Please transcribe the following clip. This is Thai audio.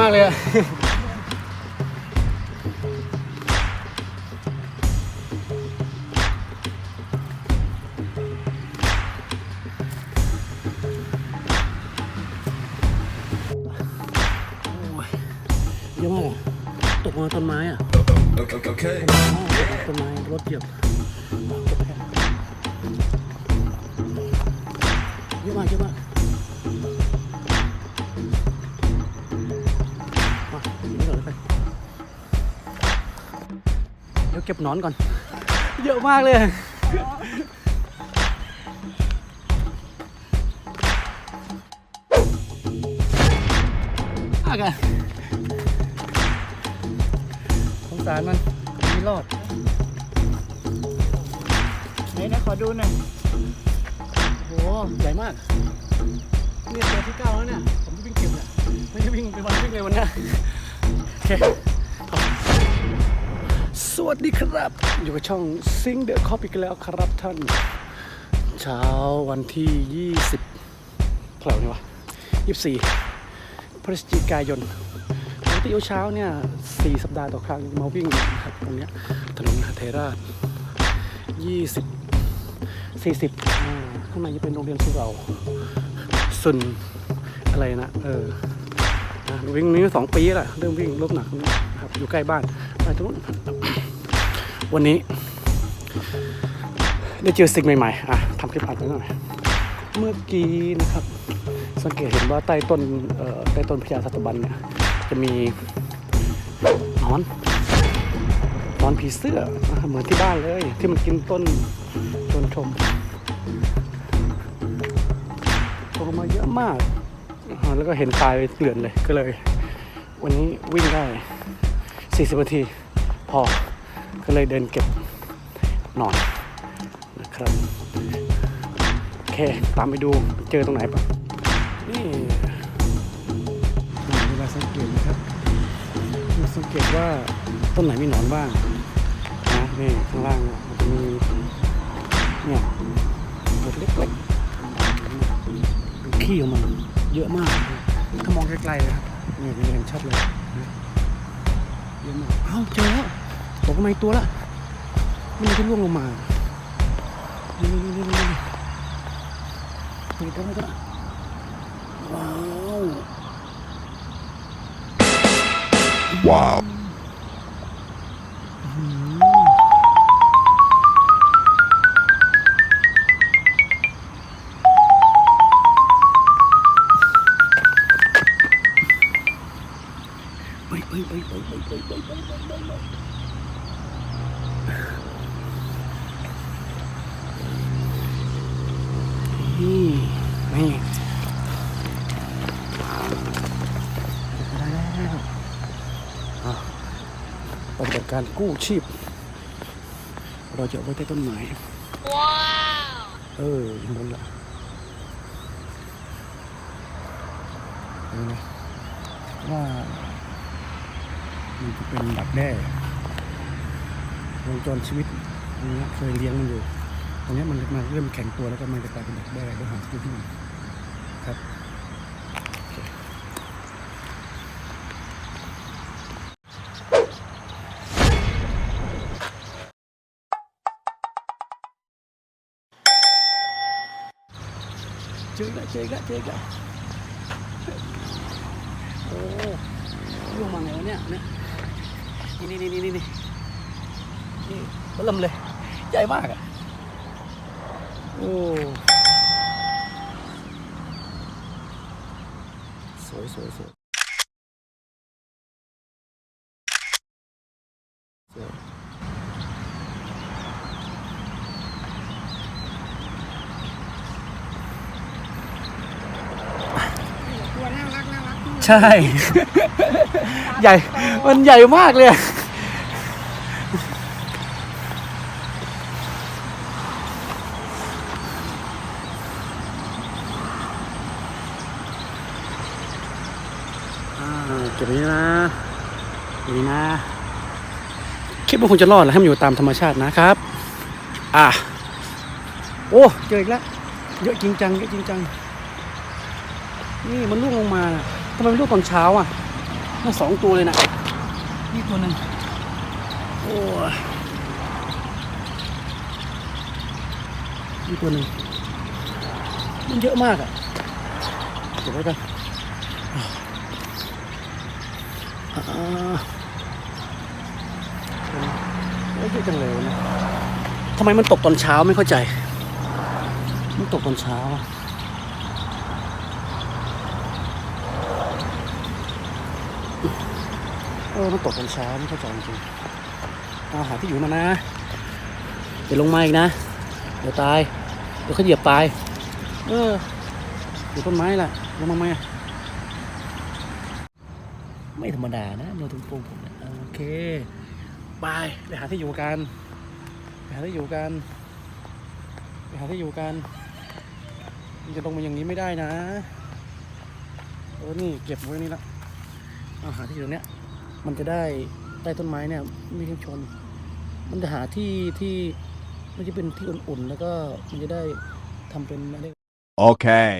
มากเลยอะเยอะมากอะตกมาต้นไม้อะ Okay. ต้นไม้รถเหยียบเยอะมากเยอะมาก เก็บนอนก่อน เยอะมากเลยอากอะสงสารมันไม่รอด ไหนนะขอดูหน่อยโอ้โหใหญ่มากเนี่ยตัวที่เก้าแล้วเนี่ย ผมจะวิ่งเก็บเนี่ย ไม่ได้วิ่งเป็นวันวิ่งเลยวันเนี้ยโอเค สวัสดีครับ อยู่กับช่องซิงเดอะคอปอีกแล้วครับท่าน เช้าวันที่ 20เท่าไหร่นี่วะ24 พฤศจิกายนปกติเช้าเนี่ย4สัปดาห์ต่อครั้งมาวิ่งนะครับตรงเนี้ยถนนเทราช 20สี่สิบข้างในจะเป็นโรงเรียนสุเราสุนอะไรนะ เออวิ่งนี้สองปีแล้วเริ่มวิ่งรถหนักครับอยู่ใกล้บ้านไปตรงนู้น วันนี้ ได้เจอสิ่งใหม่ๆ อะทำคลิปอัดไว้หน่อย เมื่อกี้นะครับ สังเกตเห็นว่าใต้ต้นใต้ต้นพญาสัตบันเนี่ย จะมีหนอนหนอนผีเสื้อ เหมือนที่บ้านเลย ที่มันกินต้นชนชมตกมาเยอะมาก แล้วก็เห็นตายเกลื่อนเลยก็เลย วันนี้วิ่งได้ 40นาที พอ ก็เลยเดินเก็บหนอนนะครับโอเคตามไปดูเจอตรงไหนปะนี่เวลาสังเกตนะครับเราสังเกตว่าต้นไหนมีหนอนบ้างนะนี่ข้างล่างเนี่ยมันจะมีเนี่ยเล็กเล็กๆขี้ของมันเยอะมาก ถ้ามองไกลๆนะครับเนี่ยจะเห็นชัดเลยนะเยอะมากเอ้าเจอแล้ว ตกมาอีกตัวละมันจะร่วงลงมานี่นี่นี่นี่นี่ตัวนี้ตัวนี้ว้าว Wow. อืมไปไปไปไปไปไปไปไปไปไปไป นี่นี่ได้แล้วอะปฏิบัติการกู้ชีพ เราจะเอาไว้ใต้ต้นไม้ว้าวเออเห็นบนละเห็นไหมว่ามันจะเป็นดักแด้ วงจรชีวิตอันนี้เคยเลี้ยงมันอยู่ตรงนี้มันมาเริ่มแข็งตัวแล้วก็มันจะกลายเป็นดักแด้ด้วยหางที่มันครับเจออีกแล้วเจออีกแล้วเจออีกแล้วโอ้ลงมาไงวะเนี่ยเนี่ยนี่นี่นี่นี่ นี่นี่เริ่มเลยใหญ่มากอะโอ้สวยสวยสวยสวยใช่ ใหญ่มันใหญ่มากเลยอะ เก็บไว้นี่นะเก็บไว้นี่นะ คิดว่าคุณจะรอดแล้วให้มันอยู่ตามธรรมชาตินะครับ อะ โอ้เจออีกแล้วเยอะจริงจังเยอะจริงจัง นี่มันร่วงลงมาน่ะทำไมมันร่วงตอนเช้าอะน่าสองตัวเลยนะนี่ตัวหนึ่งโอ้ยนี่ตัวหนึ่งมันเยอะมากอะเก็บไว้กันอ่า เอ้ยเยอะจังเลยนะทำไมมันตกตอนเช้าไม่เข้าใจ มันตกตอนเช้าอะเออมันตกตอนเช้าไม่เข้าใจจริงเอาหาที่อยู่มานะอย่าลงมาอีกนะ เดี๋ยวตาย เดี๋ยวเขาเหยียบตาย เอออยู่ต้นไม้ล่ะ ลงมาไหม ไม่ธรรมดานะโนตุงปงผมเนี่ยโอเคไปไปหาที่อยู่กันไปหาที่อยู่กันไปหาที่อยู่กันมันจะลงมาอย่างนี้ไม่ได้นะเออนี่เก็บไว้นี่ละเอาหาที่อยู่เนี้ยมันจะได้ใต้ต้นไม้เนี่ยไม่ให้ชน มันจะหาที่ที่มันจะเป็นที่อุ่นๆ แล้วก็มันจะได้ทำเป็นอะไร Okay.